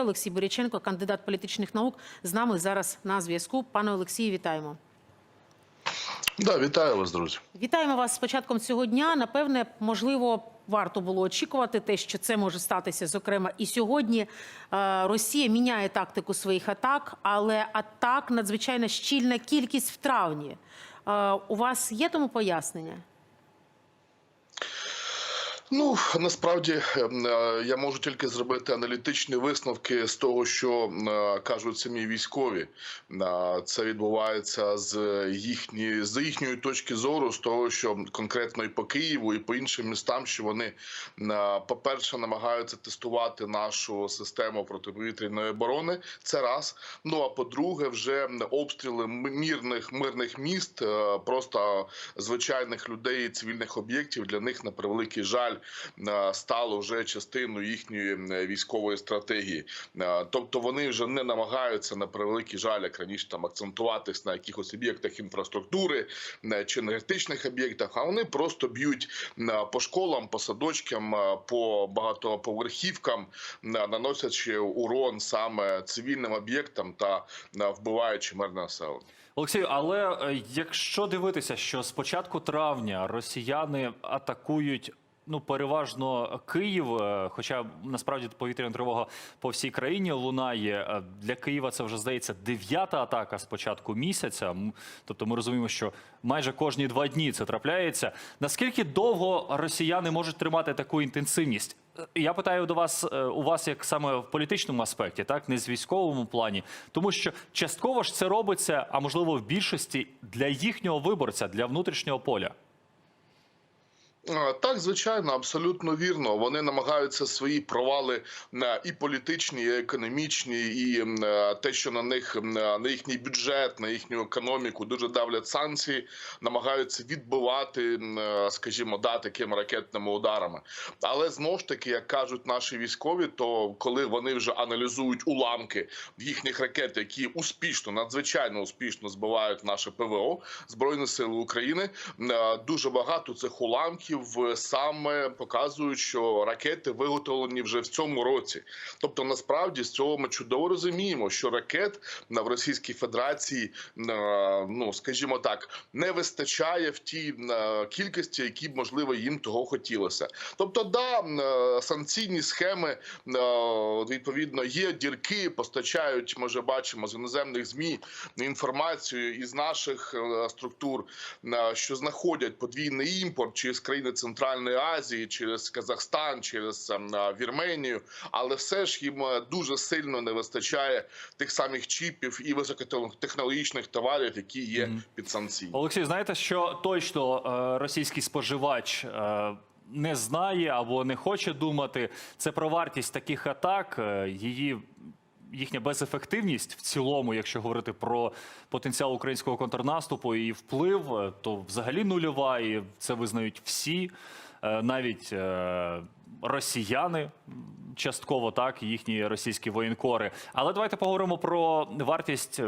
Олексій Боряченко, кандидат політичних наук, з нами зараз на зв'язку. Пане Олексію, вітаємо. Да, вітаю вас, друзі. Вітаємо вас з початком цього дня. Напевне, можливо, варто було очікувати те, що це може статися. Зокрема, і сьогодні е, Росія міняє тактику своїх атак, але атак надзвичайно щільна кількість в травні. Е, У вас є тому пояснення? Ну насправді е, я можу тільки зробити аналітичні висновки з того, що е, кажуть самі військові. Е, Це відбувається з їхні з їхньої точки зору, з того, що конкретно і по Києву, і по іншим містам, що вони е, по-перше намагаються тестувати нашу систему протиповітряної оборони. Це раз. Ну а по-друге, вже обстріли мирних мирних міст, просто звичайних людей цивільних об'єктів для них на превеликий жаль стало вже частиною їхньої е, військової стратегії. Е, Тобто вони вже не намагаються на превеликий жаль, як раніше там акцентуватись на якихось об'єктах інфраструктури е, чи енергетичних об'єктах, а вони просто б'ють е, по школам, по садочкам, е, по багатоповерхівкам, е, наносячи урон саме цивільним об'єктам та е, вбиваючи мирне населення. Олексію, але е, якщо дивитися, що з початку травня росіяни атакують. Ну, переважно Київ, е, хоча насправді повітряна тривога по всій країні лунає. Е, Для Києва це вже здається дев'ята атака з початку місяця. Тобто ми розуміємо, що майже кожні два дні це трапляється. Наскільки довго росіяни можуть тримати таку інтенсивність? Е, Я питаю до вас у вас як саме в політичному аспекті, так не з військовому плані, тому що частково ж це робиться, а можливо в більшості для їхнього виборця, для внутрішнього поля. Так, звичайно, абсолютно вірно. Вони намагаються свої провали е, і політичні, і економічні, і е, те, що на них е, на їхній бюджет, на їхню економіку дуже давлять санкції, намагаються відбивати, е, скажімо, да, такими ракетними ударами. Але знову ж таки, як кажуть наші військові, то коли вони вже аналізують уламки їхніх ракет, які успішно, надзвичайно успішно збивають наше ПВО Збройні Сили України, дуже багато цих уламків е, саме показують, що ракети виготовлені вже в цьому році. Тобто, насправді з цього ми чудово розуміємо, що ракет в Російській Федерації, е, ну скажімо так, не вистачає в тій е, кількості, які б можливо їм того хотілося. Тобто, да, санкційні схеми відповідно є дірки, постачають. Ми вже бачимо з іноземних змі інформацію із наших структур, що знаходять подвійний імпорт через країни Центральної Азії, через Казахстан, через е, Вірменію, але все ж їм е, дуже сильно не вистачає тих самих чіпів і високотехнологічних товарів, які є підсанкційні. Олексій, знаєте, що точно е, російський споживач не знає або не хоче думати, це про вартість таких атак, її. Їхня безефективність в цілому, якщо говорити про потенціал українського контрнаступу і вплив, е, то взагалі нульова, і це визнають всі, е, навіть е, росіяни, частково так, їхні російські воєнкори. Але давайте поговоримо про вартість.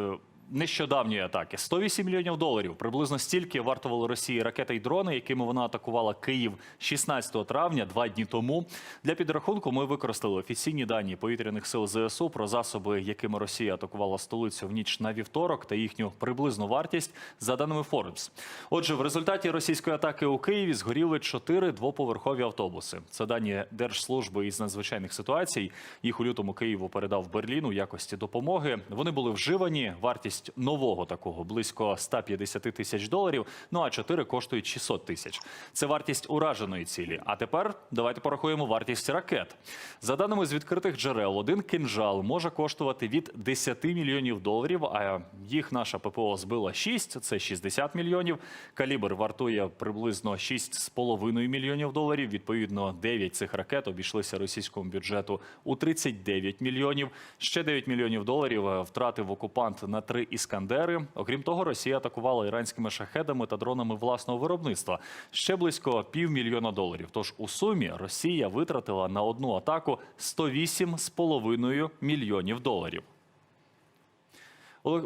Нещодавньої атаки 108 мільйонів доларів. Приблизно стільки вартували Росії ракети й дрони, якими вона атакувала Київ 16 травня, два дні тому. Для підрахунку ми використали офіційні дані повітряних сил ЗСУ про засоби, якими Росія атакувала столицю в ніч на вівторок, та їхню приблизну вартість за даними Forbes. Отже, в результаті російської атаки у Києві згоріли чотири двоповерхові автобуси. Це дані Держслужби із надзвичайних ситуацій. Їх у лютому Києву передав Берлін у якості допомоги. Вони були вживані. Вартість нового такого близько 150 тисяч доларів. Ну а чотири коштують 600 тисяч. Це вартість ураженої цілі. А тепер давайте порахуємо вартість ракет. За даними з відкритих джерел, один кинжал може коштувати від 10 мільйонів доларів. А їх наша ППО збила 6, це 60 мільйонів. Калібр вартує приблизно 6,5 мільйонів доларів. Відповідно, 9 цих ракет обійшлися російському бюджету у 39 мільйонів. Ще 9 мільйонів доларів е, втратив окупант на іскандери. Окрім того, Росія атакувала іранськими шахедами та дронами власного виробництва. Ще близько півмільйона доларів. Тож у сумі Росія витратила на одну атаку 108,5 мільйонів доларів.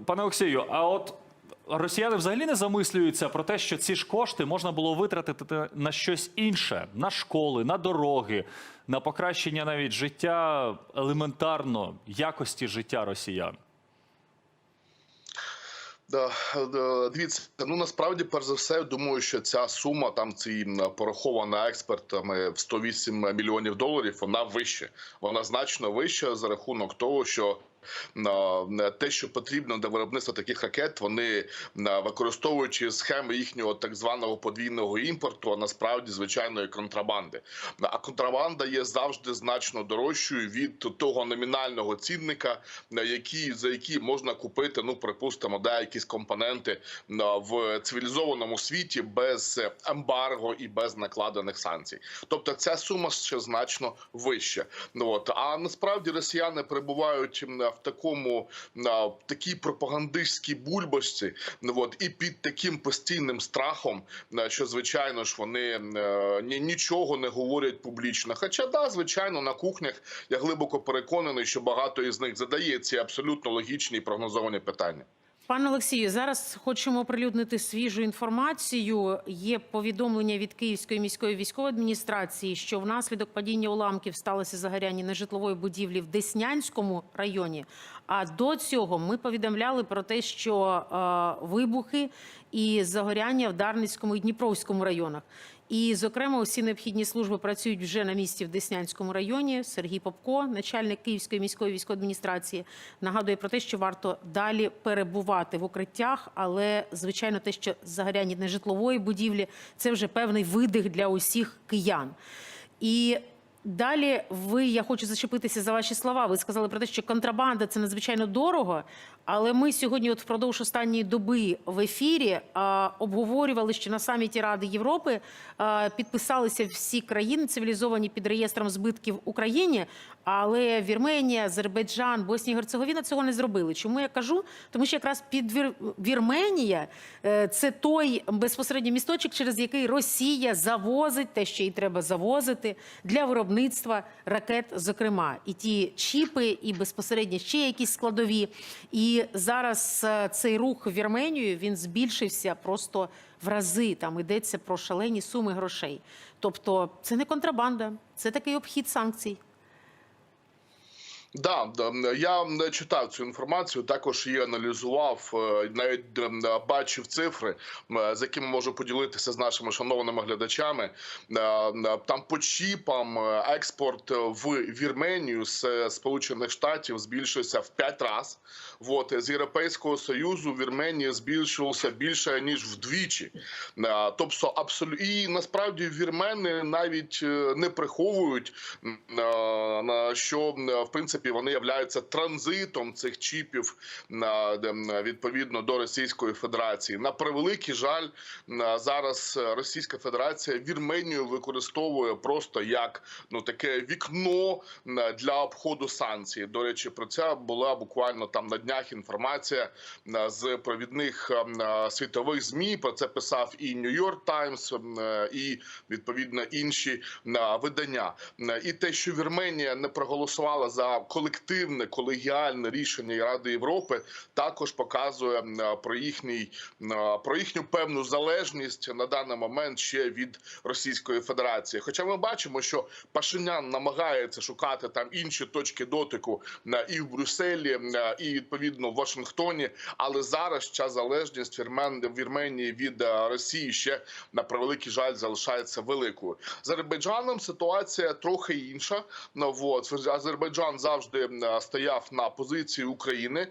Пане Олексію, а от росіяни взагалі не замислюються про те, що ці ж кошти можна було витратити на щось інше: на школи, на дороги, на покращення навіть життя елементарно якості життя росіян. Да, дивіться, ну насправді, перш за все, я думаю, що ця сума там ці порахована експертами в 108 мільйонів доларів, вона вища. Вона значно вища за рахунок того, що те, що потрібно для виробництва таких ракет, вони використовуючи схеми їхнього так званого подвійного імпорту, а насправді звичайної контрабанди. А контрабанда є завжди значно дорожчою від того номінального цінника, які за які можна купити, ну припустимо, да, якісь компоненти в цивілізованому світі без ембарго і без накладених санкцій. Тобто ця сума ще значно вища. Ну от а насправді росіяни перебувають в такому в такій пропагандистській бульбашці. Ну от і під таким постійним страхом, на що звичайно ж вони е, ні, нічого не говорять публічно. Хоча да, звичайно, на кухнях я глибоко переконаний, що багато із них задає ці абсолютно логічні і прогнозовані питання. Пане Олексію, зараз хочемо оприлюднити свіжу інформацію. Є повідомлення від Київської міської військової адміністрації, що внаслідок падіння уламків сталося загоряння нежитлової будівлі в Деснянському районі. А до цього ми повідомляли про те, що е, вибухи і загоряння в Дарницькому і Дніпровському районах. І, зокрема, усі необхідні служби працюють вже на місці в Деснянському районі. Сергій Попко, начальник Київської міської військової адміністрації, нагадує про те, що варто далі перебувати в укриттях, але звичайно, те, що загоряння нежитлової будівлі, це вже певний видих для усіх киян. І Далі ви, я хочу зачепитися за ваші слова. Ви сказали про те, що контрабанда це надзвичайно дорого. Але ми сьогодні, от впродовж останньої доби в ефірі, а, обговорювали, що на саміті Ради Європи а, підписалися всі країни цивілізовані під реєстром збитків Україні. Але Вірменія, Азербайджан, Боснія і Герцеговіна цього не зробили. Чому я кажу? Тому що якраз під Вір... Вірменія е, це той безпосередньо місточок, через який Росія завозить те, що їй треба завозити для виробництва ракет, зокрема, і ті чіпи, і безпосередньо ще якісь складові. І зараз е, цей рух в Вірменію він збільшився просто в рази. Там йдеться про шалені суми грошей. Тобто, це не контрабанда, це такий обхід санкцій. Да, я читав цю інформацію, також її аналізував, е, навіть бачив цифри, з якими можу поділитися з нашими шановними глядачами. Е, Там по чіпам е, експорт в Вірменію з Сполучених Штатів збільшився в 5 разів. Вот з Європейського союзу Вірменія збільшився більше ніж вдвічі. Тобто абсолютно і насправді вірмени навіть не приховують що в принципі вони являються транзитом цих чіпів відповідно до Російської Федерації. На превеликий жаль, зараз Російська Федерація Вірменію використовує просто як ну таке вікно для обходу санкцій. До речі, про це була буквально там на днях інформація з провідних світових змі. Про це писав і Нью-Йорк Таймс, і відповідно інші видання. І те, що Вірменія не проголосувала за колективне колегіальне рішення Ради Європи, також показує про їхній м, про їхню певну залежність на даний момент ще від Російської Федерації. Хоча ми бачимо, що Пашинян намагається шукати там інші точки дотику м, і в Брюсселі, і відповідно в Вашингтоні. Але зараз ця залежність Вірмен Вірменії від е, Росії ще на превеликий жаль залишається великою. З Азербайджаном ситуація трохи інша. Ну вот Азербайджан завжди м, стояв на позиції України.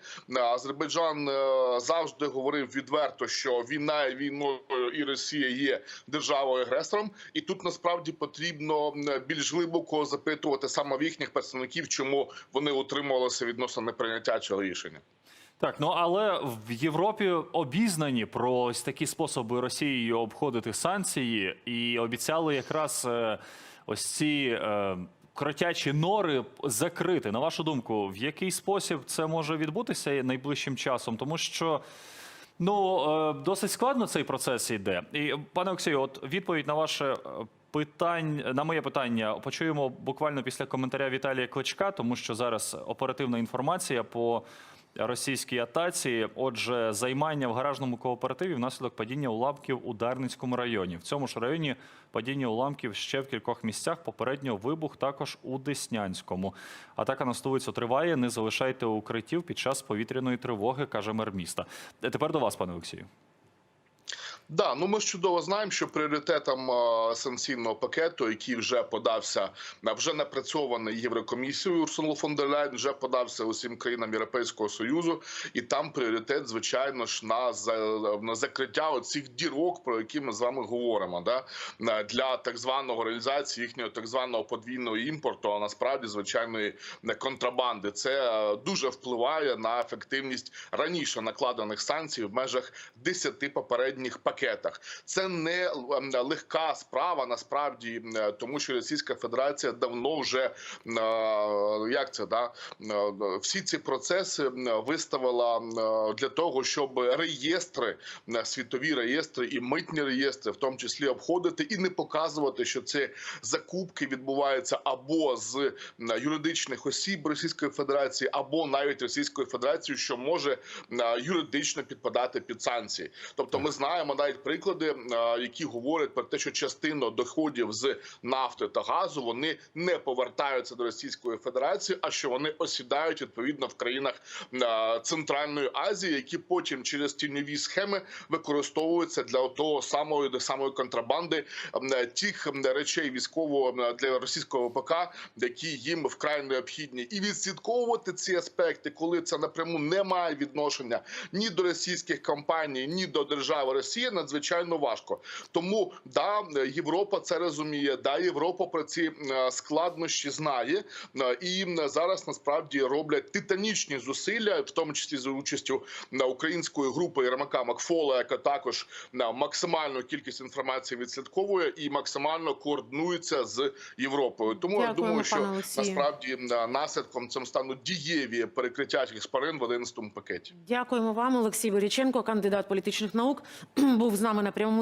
Азербайджан е, завжди говорив відверто, що війна війною і Росія є державою агресором, і тут насправді потрібно більш глибоко запитувати саме в їхніх представників, чому вони утримувалися відносно неприйняття цього рішення. Так, ну але в Європі обізнані про ось такі способи Росією обходити санкції, і обіцяли якраз е, ось ці е, кротячі нори закрити. На вашу думку, в який спосіб це може відбутися найближчим часом? Тому що. Ну, е, досить складно цей процес йде. І, пане Олексію, от відповідь на ваше е, питання, на моє питання почуємо буквально після коментаря Віталія Кличка, тому що зараз оперативна інформація по російській атаці. Отже, займання в гаражному кооперативі внаслідок падіння уламків у Дарницькому районі. В цьому ж районі падіння уламків ще в кількох місцях. Попередньо вибух також у Деснянському. Атака на столицю триває. Не залишайте укриттів під час повітряної тривоги, каже мер міста. Тепер до вас, пане Олексію. Да, ну ми ж чудово знаємо, що пріоритетом санкційного пакету, який вже подався, е, вже напрацьований Єврокомісією Урсулу фон дер Ляйн, вже подався усім країнам Європейського союзу, і там пріоритет, звичайно ж, на на закриття оцих дірок, про які ми з вами говоримо, да для так званого реалізації їхнього так званого подвійного імпорту, а насправді звичайної е, контрабанди. Це е, дуже впливає на ефективність раніше накладених санкцій в межах 10 попередніх пакетах. Це не легка справа, насправді, тому що Російська Федерація давно вже як це да всі ці процеси виставила для того, щоб реєстри, світові реєстри і митні реєстри, в тому числі обходити і не показувати, що це закупки відбуваються або з юридичних осіб Російської Федерації, або навіть Російської Федерації, що може юридично підпадати під санкції. Тобто, ми знаємо навіть приклади, е, які говорять про те, що частина доходів з нафти та газу вони не повертаються до Російської Федерації, а що вони осідають відповідно в країнах е, Центральної Азії, які потім через тіньові схеми використовуються для того самої до самої контрабанди е, тих речей військового для російського ВПК, які їм вкрай необхідні, і відслідковувати ці аспекти, коли це напряму не має відношення ні до російських компаній, ні до держави Росія, надзвичайно важко. Тому да, Європа це розуміє. Да, Європа про ці е, складнощі знає, Е, і зараз насправді роблять титанічні зусилля, в тому числі за участю е, української групи Єрмака Макфола, яка також максимальну кількість інформації відслідковує і максимально координується з Європою. Тому я думаю, що насправді наслідком цим стануть дієві перекриття цих спарин в 11 пакеті. Дякуємо вам, Олексій Боріченко, кандидат політичних наук, був з нами на прямому